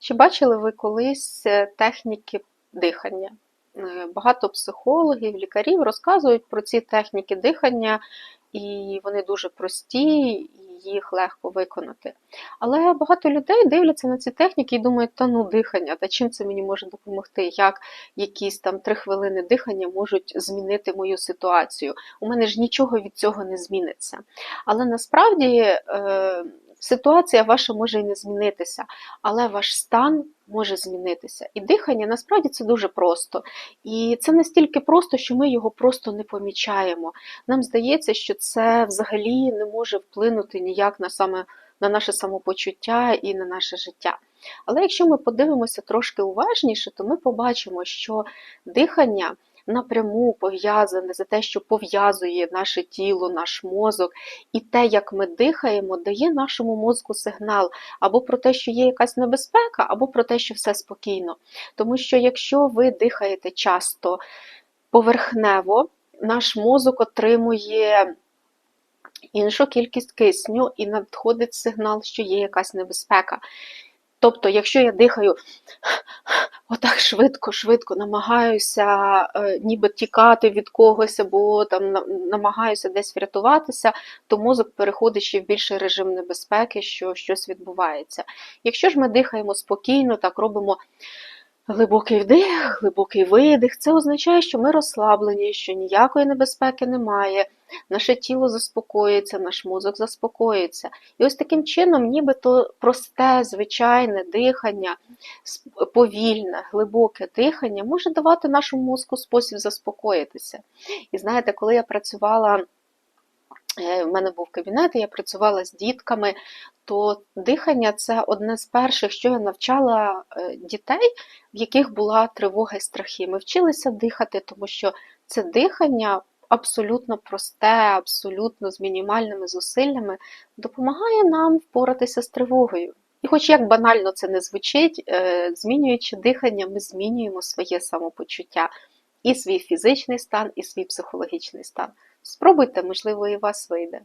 Чи бачили ви колись е, техніки дихання? Е, Багато психологів, лікарів розказують про ці техніки дихання, і вони дуже прості, і їх легко виконати. Але багато людей дивляться на ці техніки і думають, та ну дихання, та чим це мені може допомогти? Як якісь там три хвилини дихання можуть змінити мою ситуацію? У мене ж нічого від цього не зміниться. Але насправді е, ситуація ваша може і не змінитися, але ваш стан може змінитися. І дихання насправді це дуже просто. І це настільки просто, що ми його просто не помічаємо. Нам здається, що це взагалі не може вплинути ніяк на саме на наше самопочуття і на наше життя. Але якщо ми подивимося трошки уважніше, то ми побачимо, що дихання напряму пов'язане за те, що пов'язує наше тіло, наш мозок, і те, як ми дихаємо, дає нашому мозку сигнал або про те, що є якась небезпека, або про те, що все спокійно. Тому що якщо ви дихаєте часто поверхнево, наш мозок отримує іншу кількість кисню і надходить сигнал, що є якась небезпека. Тобто, якщо я дихаю отак швидко, швидко намагаюся е, ніби тікати від когось, або там намагаюся десь врятуватися, то мозок переходить ще в більший режим небезпеки, що щось відбувається. Якщо ж ми дихаємо спокійно, так робимо глибокий вдих, глибокий видих, це означає, що ми розслаблені, що ніякої небезпеки немає. Наше тіло заспокоїться, наш мозок заспокоїться. І ось таким чином, нібито просте, звичайне дихання, повільне, глибоке дихання може давати нашому мозку спосіб заспокоїтися. І знаєте, коли я працювала, е, в мене був кабінет, і я працювала з дітками, то дихання це одне з перших, що я навчала е, дітей, в яких була тривога і страхи. Ми вчилися дихати, тому що це дихання абсолютно просте, абсолютно з мінімальними зусиллями допомагає нам впоратися з тривогою. І хоч як банально це не звучить, е, змінюючи дихання, ми змінюємо своє самопочуття, і свій фізичний стан, і свій психологічний стан. Спробуйте, можливо, і вас вийде.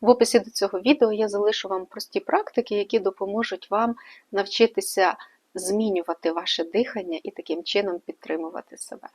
В описі до цього відео я залишу вам прості практики, які допоможуть вам навчитися змінювати ваше дихання і таким чином підтримувати себе.